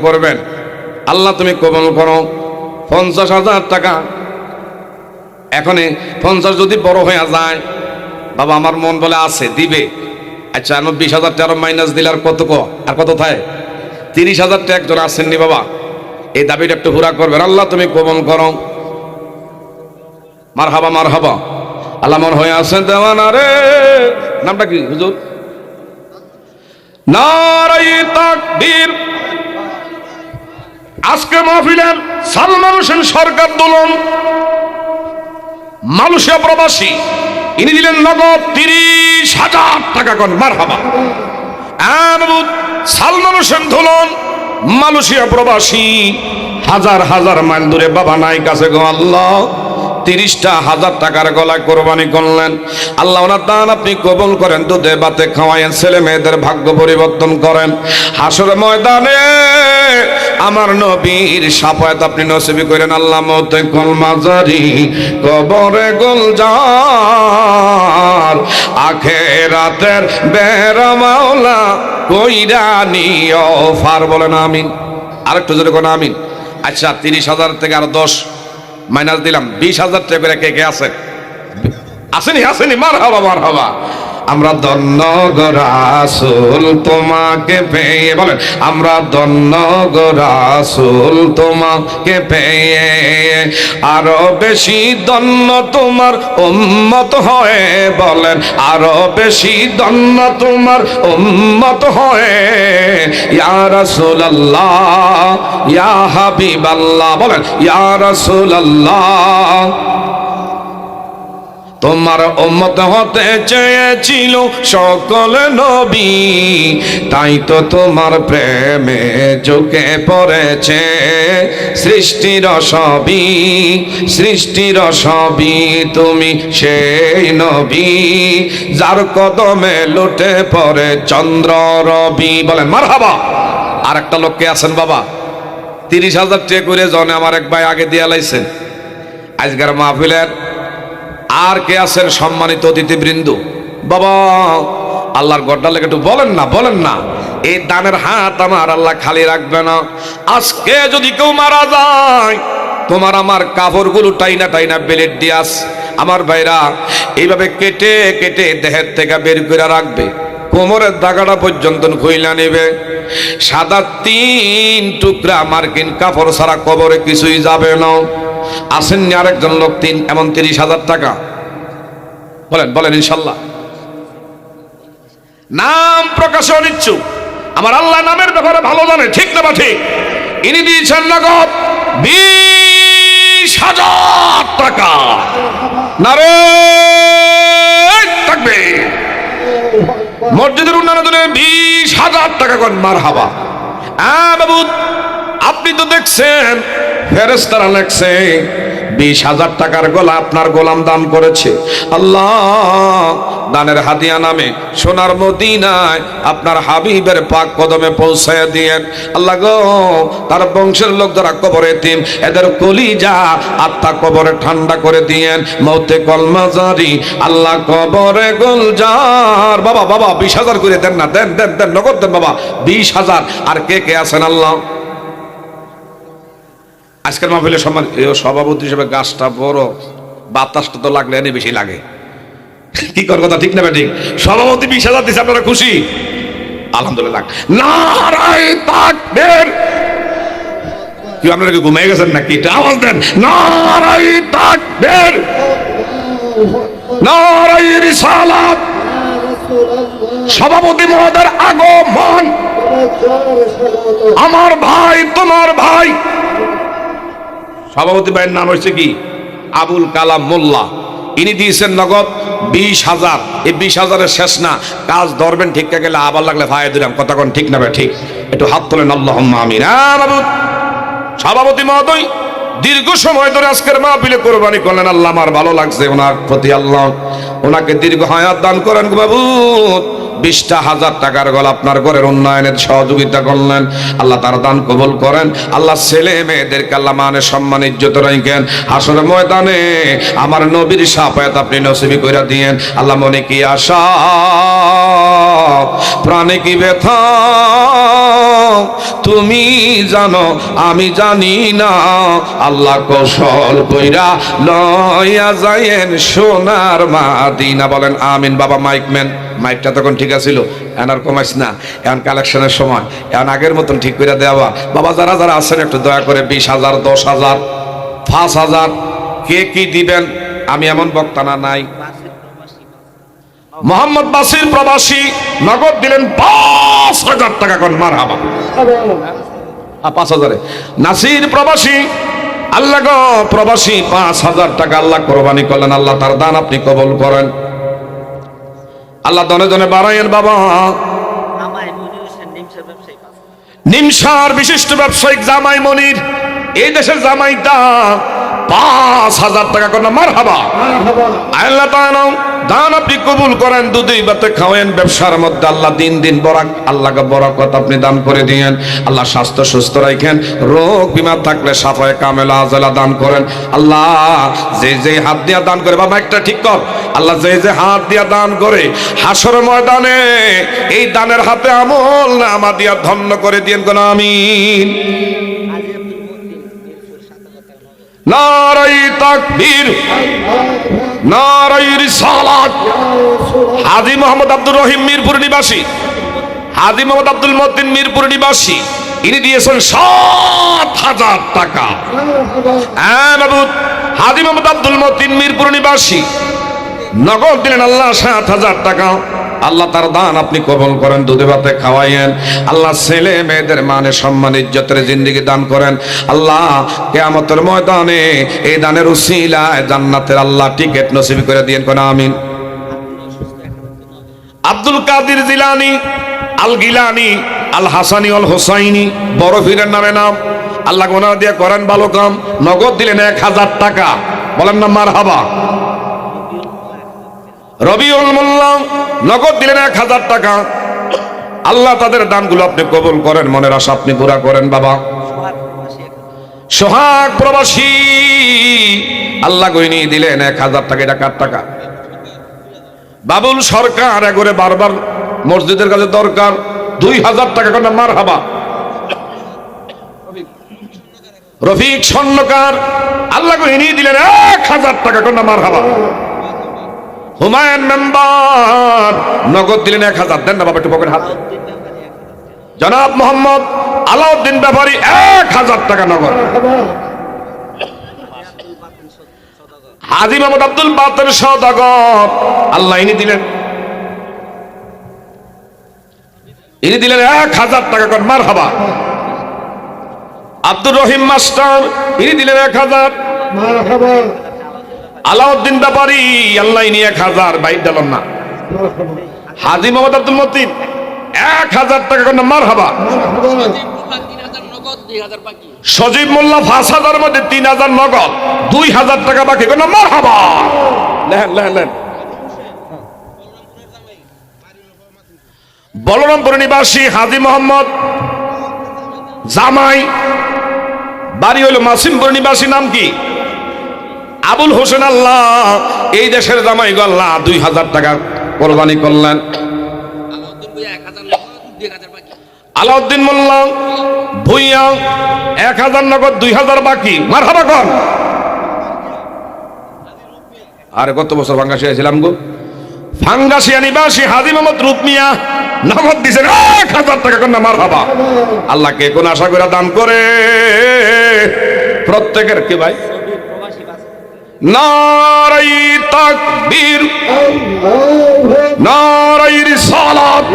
করবেন। আল্লাহ তুমি কবল করো। পঞ্চাশ হাজার টাকা। এখনই পঞ্চাশ যদি বড় হয়ে যায়, বাবা আমার মন বলে আছে, দিবে। আচ্ছা আমার বিশ হাজার টাকা মাইনাস দিলে আর কত ক? আর কত থাকে তিরিশ হাজার টাকা একজন আসেননি বাবা। এই দাবিটা একটু পুরা করবেন। আল্লাহ তুমি কবল করো। মার হাবা মার হাবা আল্লাহ মন হয়ে আছেন দেওয়ানা রে। নামটা কি, হুজুর? নারাই তাকবীর। আজকে মাহফিলের সালমান হোসেন সরকার দোলন, মালয়েশিয়া প্রবাসী, ইনি দিলেন নগদ তিরিশ হাজার টাকা কন মার হাবা সালমান হোসেন দোলন, মালয়েশিয়া প্রবাসী, হাজার হাজার মাইল দূরে বাবা নাই কাছে গো আল্লাহ, তিরিশটা হাজার টাকার গলায় কোরবানি করলেন। আল্লাহ ওনার দান আপনি কবল করেন, দুধে বাতে খাওয়াইয়েন, ছেলে মেয়েদের ভাগ্য পরিবর্তন করেন। হাসর ময়দানে আমার নবীর সাফায়াত আপনি নসিবি করেন আল্লাহ মতে কলমাজারি কবরে গুলজার, আখেরাতের বেড়া মাওলা কইরা নিও। ফার বলেন আমিন। আরেকটু জোরে কোন আমিন। আচ্ছা তিরিশ হাজার থেকে আর দশ। মাইনাস দিলাম, বিশ হাজার টাকা কে কে আছে? আসেনি আসেনি মার হবা মার হবা আমরা ধন্য গরাসুল তোমাকে পেয়ে, বলেন, আমরা ধন্য গরাসুল তোমাকে পেয়ে। আরও বেশি ধন্য তোমার উম্মত হয়ে, বলেন, আরও বেশি ধন্য তোমার উম্মত হয়ে। ইয়া রাসূলুল্লাহ, ইয়া হাবিবাল্লাহ, বলেন, ইয়া রাসূলুল্লাহ তোমার উম্মত হতে চেয়েছিল সকল নবী, তাই তো তোমার প্রেমে চোখে পড়েছে সৃষ্টির সবই সৃষ্টির সবই তুমি সেই নবী। যার কদমে লুটে পড়ে চন্দ্র রবি বলেন মার হাবা আর একটা লোককে আছেন বাবা, তিরিশ হাজার টাকা করে জনে আমার এক ভাই আগে দিয়ে লাইছেন। আজকের মাহফিলের আর কে আছেন সম্মানিত অতিথিবৃন্দ? বাবা, আল্লাহর গড্ডা লেগে একটু বলেন না বলেন না। এই দানের হাত আমার আল্লাহ খালি রাখবে না। আজকে যদি কেউ মারা যায়, তোমার আমার কাপড়গুলো টাইনা টাইনা বেলেট দিয়ে আস। আমার ভাইরা, এইভাবে কেটে কেটে দেহের থেকে বের করে রাখবে। কোমরের দাগাটা পর্যন্ত খুইলা নেবে। সাদা তিন টুকরা মার্কিন কাপড় ছাড়া কবরে কিছুই যাবে না। আসেননি আরেকজন লোক, তিন, এমন তিরিশ হাজার টাকা। বলেন বলেন ইনশাল্লাহ। নাম প্রকাশে অনিচ্ছুক আমার আল্লাহ নামের ব্যাপারে ভালো জানে, ঠিক না বা ঠিক? ইনি দিয়েছেন নগদ বিশ হাজার টাকা। নারে থাকবে মসজিদের উন্নয়নের জন্য বিশ হাজার টাকা করেন মার হাবা হ্যাঁ বাবু আপনি তো দেখছেন ফেরেস্তারা লেখছে, বিশ হাজার টাকার গোলা আপনার গোলাম দান করেছে। আল্লাহ দানের হাদিয়া নামে সোনার মদিনায় আপনার হাবিবের পাক কদমে পৌঁছায় দিয়েন। আল্লাহ গো, তার বংশের লোক যারা কবরে তিম এদের কলিজা আত্মা কবরে ঠান্ডা করে দিয়েন। মৌতে কলমাজারি, আল্লাহ কবরে গুলজার। বাবা বাবা, বিশ হাজার করে দেন না, দেন দেন দেন, নগদ দেন বাবা, বিশ হাজার। আর কে কে আছেন আল্লাহ? আজকের মাহফিলে সম্মান সভাপতি হিসেবে গাছটা বড়, বাতাসটা তো লাগলে এনে বেশি লাগে। কি কর কথা, ঠিক না ঠিক? সভাপতি বিশ হাজার দিচ্ছে আপনারা খুশি? আলহামদুলিল্লাহ। নারায় তাকবীর। কি, আপনারা কি ঘুমিয়ে গেছেন নাকি? এটা আওয়াজ দেন। নারায় তাকবীর। নারায় রিসালাত। সভাপতি মহোদয়ের আগমন। আমার ভাই, তোমার ভাই। সভাপতি ভাইয়ের নাম হচ্ছে কি? আবুল কালাম মোল্লা। ইনি দিয়েছেন নগদ বিশ হাজার। এই বিশ হাজারের শেষ না। কাজ ধরবেন ঠিক গেলে আবার লাগলে ভাই দিলাম। কতক্ষণ ঠিক না ভাই, ঠিক। একটু হাত তোলেন আল্লাহ বাবু। সভাপতি মহোদয়, দীর্ঘ সময় ধরে আজকের মা মাহফিলে কোরবানি করলেন। আল্লাহ আমার ভালো লাগছে ওনার প্রতি, আল্লাহ। ওনাকে দীর্ঘ হায়াত দান করেন বাবু। বিশটা হাজার টাকার গল আপনার ঘরের উন্নয়নের সহযোগিতা করলেন। আল্লাহ তার দান কবুল করেন। আল্লাহ ছেলে মেয়েদেরকে আল্লাহ মানে সম্মান, ইজ্জত রাখেন। হাসর ময়দানে আমার নবীর সাপায়াত আপনি নসিবি করে দিয়েন। আল্লাহ মনে কি আশা? প্রাণে কি ব্যথা? তুমি জানো, আমি জানি না। আল্লাহ কৌশল কইরা লয়া যায়েন সোনার মাদিনা। বলেন, আমিন বাবা মাইকম্যান মাইকটা তখন ঠিক আছিল, এখন আর কমাইস না। এখন কালেকশনের সময়, এখন আগের মতন ঠিক করে দেওয়া। বাবা, যারা যারা আছেন, একটু দয়া করে বিশ হাজার, দশ হাজার, পাঁচ হাজার, কে কি দিবেন? আমি এমন বক্তানা নাই। মোহাম্মদ বাসির প্রবাসী নগদ দিলেন পাঁচ হাজার টাকা কোন মার হাবা পাঁচ হাজারে। নাসির প্রবাসী আল্লাহ গো প্রবাসী পাঁচ হাজার টাকা আল্লাহ কোরবানি করলেন আল্লাহ তার দান আপনি কবল করেন। আল্লাহ দনে দনে বাড়াইয়েন বাবা। নিমসার বিশিষ্ট ব্যবসায়িক জামাই মনির এই দেশের জামাইটা পাঁচ হাজার টাকা করে মার হাবা আল্লাহ দান আপনি কবুল করেন, দুধই বাতে খাওয়েন, ব্যবসার মধ্যে আল্লাহ দিন দিন বরাক, আল্লাহকে বরকত আপনি দান করে দিয়েন, আল্লাহ স্বাস্থ্য সুস্থ রাখেন, রোগ বিমার থাকলে সাফায় কামেলা আজলা দান করেন, আল্লাহ যে যে হাত দিয়া দান করে, বাবা একটা ঠিক কর, আল্লাহ যে যে হাত দিয়া দান করে, হাসর ময়দানে এই দানের হাতে আমল না আমা দিয়া ধন্য করে দিয়েন কোন আমিন আজি আব্দুল মতিন মিরপুর সাত হাজার টাকা নগদ নারাই তাকবীর, নারাই রিসালাত। হাজী মোহাম্মদ আব্দুর রহিম মিরপুর নিবাসী, হাজী মোহাম্মদ আব্দুল মদ্দিন মিরপুর নিবাসী, ইনি দিয়েছেন সাত হাজার টাকা। হ্যাঁ বাবু, হাজী মোহাম্মদ আব্দুল মদ্দিন মিরপুর নিবাসী নগদ দিলেন আল্লাহ সাত হাজার টাকা। আল্লাহ তার দান আপনি কবল করেন, দুধে ভাতে খাওয়াইয়েন। আল্লাহ ছেলে মেয়েদের মানে সম্মান, ইজ্জতের জিন্দিগি দান করেন। আল্লাহ কেয়ামতের ময়দানে এই দানের উসিলায় জান্নাতের আল্লাহ টিকেট নসিব করে দিয়েন, কোন আমিন। আব্দুল কাদির জিলানি, আল গিলানি, আল হাসানি, আল হোসাইনি, বড় ফিরের নামে নাম। আল্লাহ গোনা দিয়ে করেন ভালো কাম। নগদ দিলেন এক হাজার টাকা। বলেন না মার হাবা রবিউল মোল্লা, নগদ দিলেন এক হাজার টাকা। আল্লাহ তাদের দানগুলো আপনি কবুল করেন, মনের আশা আপনি পুরা করেন, বাবা। সোহাগ প্রবাসী, আল্লাহ গইনি দিলেন এক হাজার টাকা, এটা কার টাকা? বাবুল সরকার এগরে বারবার মসজিদের কাছে দরকার, দুই হাজার টাকা করে মার হাবা রফিক স্বর্ণকার, আল্লাহ গইনি দিলেন এক হাজার টাকা করে মার হাবা হুমায়ুন মেম্বার। নগদ দিলেন এক হাজার। দেন না বাবা, একটু পকেট হাত। জনাব মোহাম্মদ আলাউদ্দিন ব্যাপারী, এক হাজার টাকা নগদ। হাজি মোহাম্মদ আব্দুল বাতের সদাগর আল্লাহ ইনি দিলেন। ইনি দিলেন এক হাজার টাকা কর মার হাবা আব্দুর রহিম মাস্টার, ইনি দিলেন এক হাজার। আলাউদ্দিন ব্যাপারী আল্লাহ ইনি এক হাজার বাইর দিলেন না। হাজি মোহাম্মদ আব্দুল মতিন, এক হাজার টাকা কর মার হাবা সজীব মোল্লা পাঁচ হাজার মধ্যে তিন হাজার নগদ, দুই হাজার টাকা বাকি কোনো মার হাবা লেহেন লেহেন লেহেন। বলরামপুর নিবাসী হাজি মোহাম্মদ জামাই, বাড়ি হইল মাসিমপুর নিবাসী, নাম কি? আবুল হোসেন আল্লাহ, এই দেশের জামাই গল্লা দুই হাজার টাকা কোরবানি করলেন। আলাউদ্দিন মোল্লা, ভুইয়া, এক হাজার নগদ, দুই হাজার বাকি। মার হাবা কর। আর কত বছর ফাঙ্গাসিয়া ছিলাম গো? ফাঙ্গাসিয়া নিবাসী হাজি মোহাম্মদ রুকমিয়া নগদ দিছেন এক হাজার টাকা করে মার হাবা আল্লাহকে কোন আশা করে দান করে? প্রত্যেকের কি ভাই? নারাই তাকবীর। নারাই রিসালাত।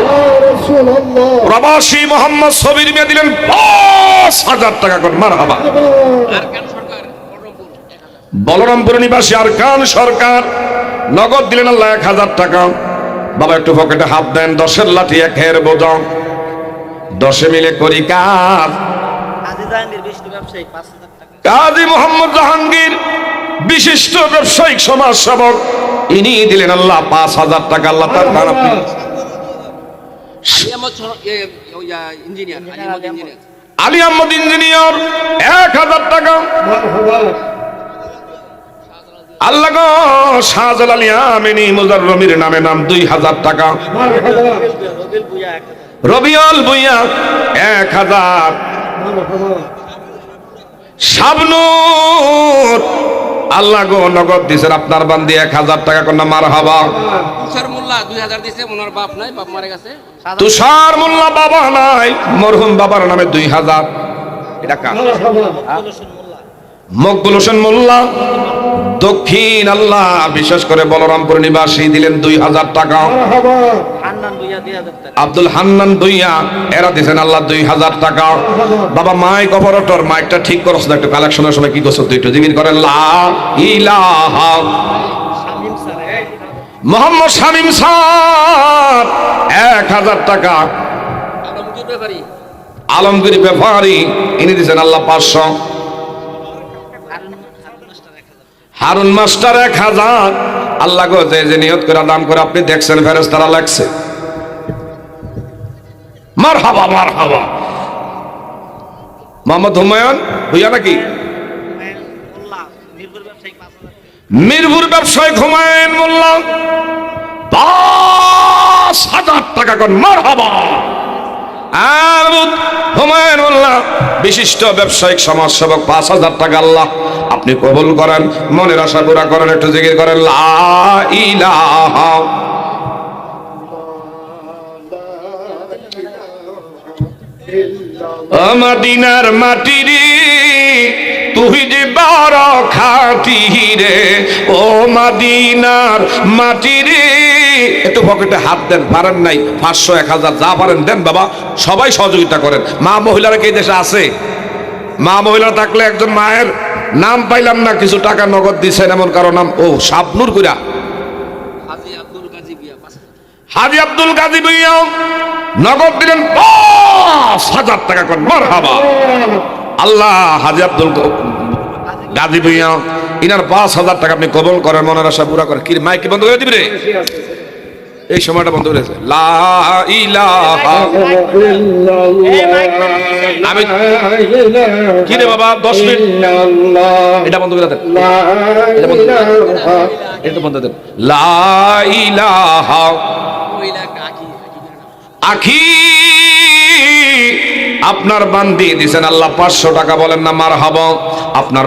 প্রবাসী মোহাম্মদ সবির মিয়া দিলেন পাঁচ হাজার টাকা করে। মার হাবা বলরামপুর নিবাসী আর খান সরকার নগদ দিলেন আল্লাহ এক হাজার টাকা। বাবা একটু পকেটে হাত দেন দশের লাঠি এক হের বোঝাও। দশে মিলে করি কাজ। কাজী মোহাম্মদ জাহাঙ্গীর বিশিষ্ট ব্যবসায়িক সমাজ সেবক ইনি দিলেন আল্লাহ পাঁচ হাজার টাকা আল্লাহ তার দান আপনি আলী আহমদ ইঞ্জিনিয়ার এক হাজার টাকা। আল্লাহ গো শাহজাল আলী আমিনী মুজার রমির নামে নাম দুই হাজার টাকা। রবিউল ভুইয়া এক হাজার। শাবনুর আল্লাহ গো নগদ দিছেন আপনার বান্দি এক হাজার টাকা কন্যা মার হাবা। তুষার মোল্লা দুই হাজার দিছে ওনার বাপ নাই বাপ মারা গেছে। তুষার মোল্লা বাবা নাই মরহুম বাবার নামে দুই হাজার। এটা কার? মকবুল হোসেন মোল্লা। দক্ষিণ আল্লাহ বিশেষ করে বলরামপুর নিবাসী দিলেন দুই হাজার টাকা। আব্দুল হান্নান দুইয়া এরা দিছেন আল্লাহ দুই হাজার টাকা। বাবা মাইক অপারেটর মাইকটা ঠিক করছ না একটু কালেকশনের সময় কি করছ তুই? একটু জিগির করেন লা ইলাহা। মোহাম্মদ শামিম স্যার এক হাজার টাকা। আলমগীর ব্যাপারী। ইনি দিছেন আল্লাহ পাঁচশো। হারুন মাস্টার এক হাজার। আল্লাহ গো যে যে নিয়ত করে দাম করে আপনি দেখছেন ফেরেস তারা লাগছে মার হাবা মার হাবা মোহাম্মদ হুমায়ুন ভুইয়া নাকি? মিরপুর ব্যবসায়ী হুমায়ুন মোল্লা। পাঁচ হাজার টাকা কর মার হাবা হুমায়ুন মোল্লা, বিশিষ্ট ব্যবসায়িক সমাজ সেবক পাঁচ হাজার টাকা আল্লাহ আপনি কবুল করেন, মনের আশা পুরা করেন, একটু জিকির করেন, লা ইলাহা আমাদিনার মাটি রে, তুই যে বড় খাটি রে, ও মাদিনার মাটি রে। একটু পকেটে হাত দেন, পারেন নাই, পাঁচশো, এক হাজার যা পারেন দেন বাবা, সবাই সহযোগিতা করেন। মা মহিলারা কি দেশে আছে? মা মহিলা থাকলে একজন মায়ের নাম পাইলাম না, কিছু টাকা নগদ দিছেন এমন কারও নাম। ও শাবনুর কুইরা। হাজি আব্দুল গাজী ভুইয়া নগদ দিলেন পাঁচ হাজার টাকা করেন মার হাবা আল্লাহ হাজি আব্দুল গাজী ভুইয়া ইনার পাঁচ হাজার টাকা আপনি কবল করেন, মনের আশা পুরা করেন। কি মাইক বন্ধ করে দিবি রে? এই সময়টা বন্ধ করেছে আমি কি রে বাবা, দশ মিনিট। এটা বন্ধ করে দেন। এটা বন্ধ দেন। আখি। আপনার বান্দি দিছেন আল্লাহ, পাঁচশো টাকা বলেন না মার হাব আপনার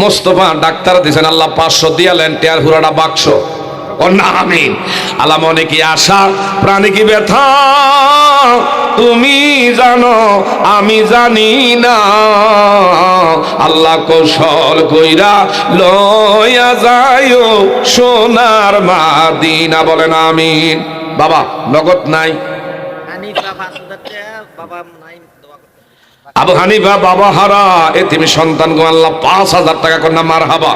মোস্তফা ডাক্তার দিছেন আল্লাহ, পাঁচশো দিয়ালেন টেয়ার হুরাটা বাক্স। আমিন। আল্লাহ মনে কি আশা? প্রাণী কি ব্যথা? তুমি জানো আমি জানি না। আল্লাহ কৌশল কইরা লয়া যায় সোনার মাদিনা। বলেন আমিন। বাবা নগদ নাই। আবু হানিফা বাবা হারা এ তুমি সন্তান গো আল্লাহ পাঁচ হাজার টাকা কন্যা মার হাবা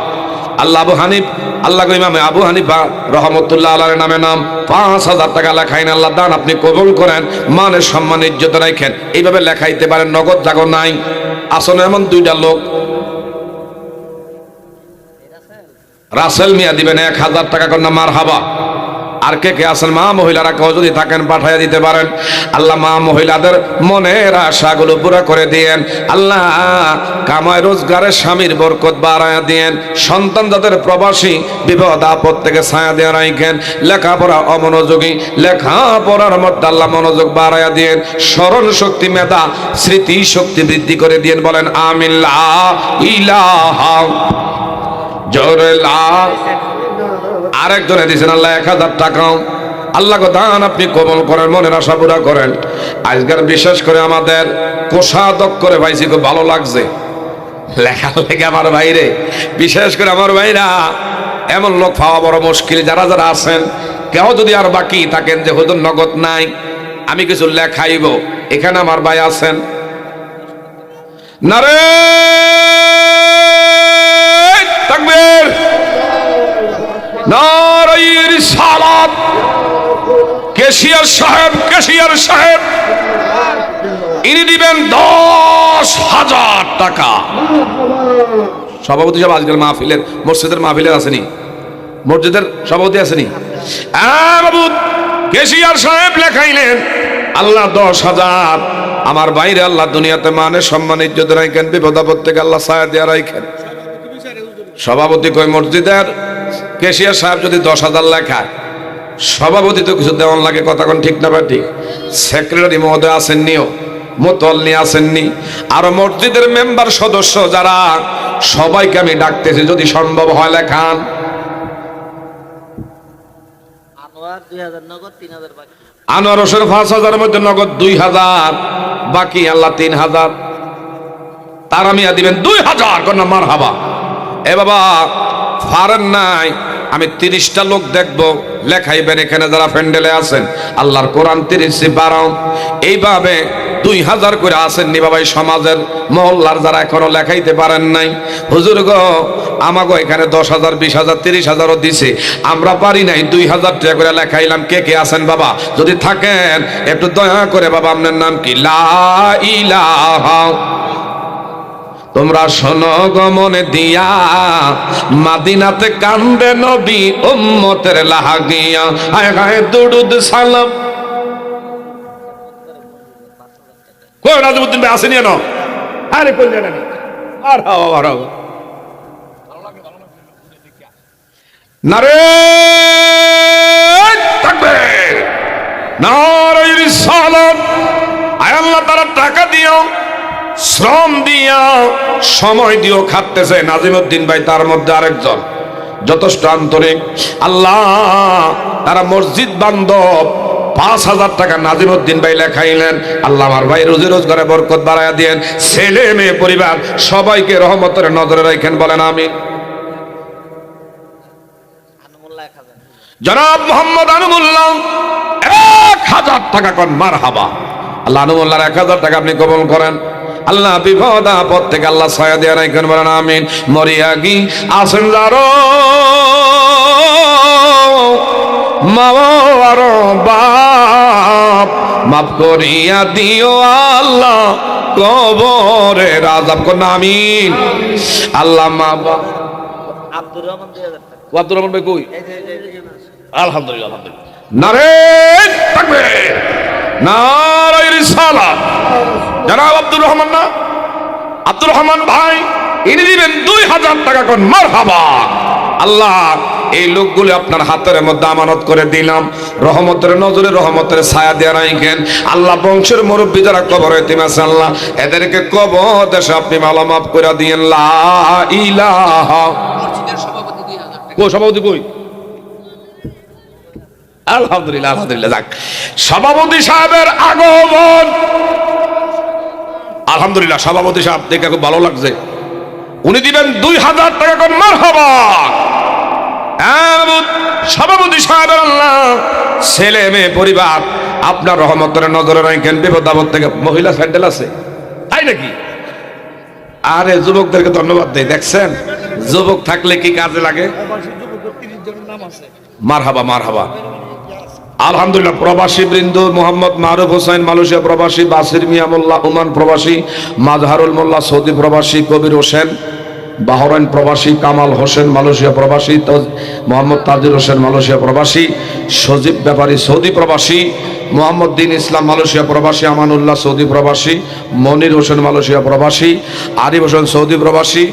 আল্লাহ আবু হানিফ আল্লাহ ইমামে আবু হানিফা রহমতুল্লাহ আল্লাহর নামে নাম পাঁচ হাজার টাকা লেখাইন, আল্লাহ দান আপনি কবুল করেন, মানের সম্মান, ইজ্জত রাখেন। এইভাবে লেখাইতে পারেন, নগদ জাগর নাই। আসলে এমন দুইটা লোক। রাসেল মিয়া দিবেন এক হাজার টাকা কন্যা মার হাবা আর কে কে আছেন? মা মহিলারা কেউ যদি থাকেন, পাঠাইয়া দিতে পারেন। আল্লাহ মা মহিলাদের মনের আশাগুলো পুরা করে দিয়েন। আল্লাহ কামায় রোজগারের স্বামীর বরকত বাড়ায়া দিয়েন। সন্তান যাদের প্রবাসী বিপদ, আপদ থেকে ছায়া দিয়ে রাখেন। লেখাপড়া অমনোযোগী, লেখাপড়ার মধ্যে আল্লাহ মনোযোগ বাড়ায়া দিয়েন। স্মরণ শক্তি মেধা, স্মৃতি শক্তি বৃদ্ধি করে দিয়েন। বলেন আমিল্লা ইলাহা, জোরে লা আরেকজনে দিয়েছেন, আল্লাহ, এক হাজার টাকা আল্লাহ দান আপনি কবল করেন, মনের আশা পুরা করেন। আজকের বিশেষ করে আমাদের কোষাদক করে পাইছি খুব ভালো লাগছে। লেখা লেগে আমার ভাইরে, বিশেষ করে আমার ভাইরা, এমন লোক পাওয়া বড় মুশকিল। যারা যারা আছেন, কেউ যদি আর বাকি থাকেন যে হুজুর নগদ নাই, আমি কিছু লেখাইব। এখানে আমার ভাই আছেন। নারে তাকবীর নারায়ের সালাত কেশিয়ার সাহেব কেশিয়ার সাহেব, ইনি দিবেন দশ হাজার টাকা। সভাপতি সাহেব, আজকের মাহফিলের, মসজিদের মাহফিলের আসেনি মসজিদের সভাপতি আসেনি বাবু কেশিয়ার সাহেব লেখাইলেন, আল্লাহ দশ হাজার। আমার বাইরে আল্লাহ দুনিয়াতে মানে সম্মান, ইজ্জত রাখেন, বিপদ আপদ থেকে আল্লাহ সায়া দেয়া রাখেন। সভাপতি কই মসজিদের কেশিয়ার সাহেব যদি দশ হাজার লেখায় সভাপতি তো কিছু দেওয়ান লাগে কথা কোন ঠিক না বা ঠিক সেক্রেটারি মহোদয় আসেননিও মোতল্লি আসেননি আর মসজিদের মেম্বার সদস্য যারা সবাইকে আমি ডাকতেছি যদি সম্ভব হয় লেখান। আনোয়ার হোসেন পাঁচ হাজারের মধ্যে নগদ দুই হাজার বাকি আল্লাহ তিন হাজার। তারা মিয়া দিবেন দুই হাজার কন্যা মার হাবা এ বাবা ফারেন নাই আমি তিরিশটা লোক দেখব। লেখাইবেন এখানে যারা প্যান্ডেলে আছেন। আল্লাহর কোরআন তিরিশ বারো এইভাবে দুই হাজার করে আসেননি বাবা সমাজের মহল্লার যারা এখনও লেখাইতে পারেন নাই। হুজুর গো, আমাগো এখানে দশ হাজার, বিশ হাজার, তিরিশ হাজারও দিছে। আমরা পারি নাই দুই হাজার টাকা করে লেখাইলাম। কে কে আছেন বাবা? যদি থাকেন, একটু দয়া করে বাবা, আপনার নাম কি? লা ইলাহা তোমরা শোনো গমনে দিয়া, মাদিনাতে কান্দে নবী উম্মতের লাহাগিয়া। হায় হায় দুরুদ সালাম। কই রাজবুদ্দিন ভাই, আসেনি না আরে কই জানেন? আর হাওয়া আর নারে থাকবে। নারে রিসালাত আয় আল্লাহ, তারা টাকা দিও। শ্রম দিয়া সময় দিও খাটতেছে নাজিমুদ্দিন ভাই, তার মধ্যে আরেকজন। যথেষ্ট আন্তরিক। আল্লাহ তারা মসজিদ বান্ধব, পাঁচ হাজার টাকা নাজিমুদ্দিন ভাই লেখাইলেন। আল্লাহ আমার ভাই রোজি রোজগারে বরকত বাড়াইয়া দিয়েন। ছেলে, মেয়ে, পরিবার, সবাইকে রহমতের নজরে রাখেন, বলেন আমি আনমুল্লাহ জনাব মোহাম্মদ আনুমুল্লাহ, এক হাজার টাকা কন মার হাবা আল্লাহ আনুমুল্লাহর এক হাজার টাকা আপনি কবল করেন। আল্লাহ বিপদ আপদ থেকে আল্লাহ ছায়া দিয়ে রাখেন বলেন আমিন। মরিয়া গি আসেন যারো। মাওয়ার বাপ মাফ করিয়া দিও আল্লাহ কবরে রাজাব কোন আমিন। আল্লাহ মা বাপ আব্দুর রহমান আব্দুর রহমান ভাই কই? আলহামদুলিল্লাহ আলহামদুলিল্লাহ নারে থাকবে। জনাব আব্দুর রহমান না? আব্দুর রহমান ভাই ইনি দিবেন দুই হাজার টাকা কোন মার আল্লাহ এই লোকগুলো আপনার হাতের মধ্যে আমানত করে দিলাম। রহমতের নজরে রহমতের ছায়া দিয়ে রাখেন আল্লাহ বংশের মুরব্বী যারা কবর আছে আল্লাহ এদেরকে কবর দেশে আপনি মালা মাফ করে দিয়েন। লা ইলাহা। সভাপতি কই? আলহামদুলিল্লাহ আলহামদুলিল্লাহ। যাক, সভাপতি সাহেবের আগমন। আলহামদুলিল্লাহ, সভাপতি সাহেব, দেখে খুব ভালো লাগছে। উনি দিবেন দুই হাজার টাকা করে মার হবা সভাপতি সাহেব আল্লাহ, ছেলে, মেয়ে, পরিবার, আপনার রহমতের নজরে রাখেন, বিপদ আপদ থেকে মহিলা স্যান্ডেল আছে। তাই নাকি? আরে, যুবকদেরকে ধন্যবাদ দেই, দেখছেন? যুবক থাকলে কি কাজে লাগে? মার হাবা মারহাবা মারহাবা। আলহামদুলিল্লাহ, প্রবাসী বৃন্দ, মোহাম্মদ মারুফ হোসেন মালয়েশিয়া প্রবাসী, বাসির মিয়া মোল্লা ওমান প্রবাসী, মাজহারুল মোল্লা সৌদি প্রবাসী, কবির হোসেন, বাহরাইন প্রবাসী, কামাল হোসেন মালয়েশিয়া প্রবাসী মোহাম্মদ তাজির হোসেন মালয়েশিয়া প্রবাসী, সজীব ব্যাপারী সৌদি প্রবাসী, মোহাম্মদ দিন ইসলাম মালয়েশিয়া প্রবাসী, আমানুল্লাহ সৌদি প্রবাসী, মনির হোসেন মালয়েশিয়া প্রবাসী, আরিফ হোসেন সৌদি প্রবাসী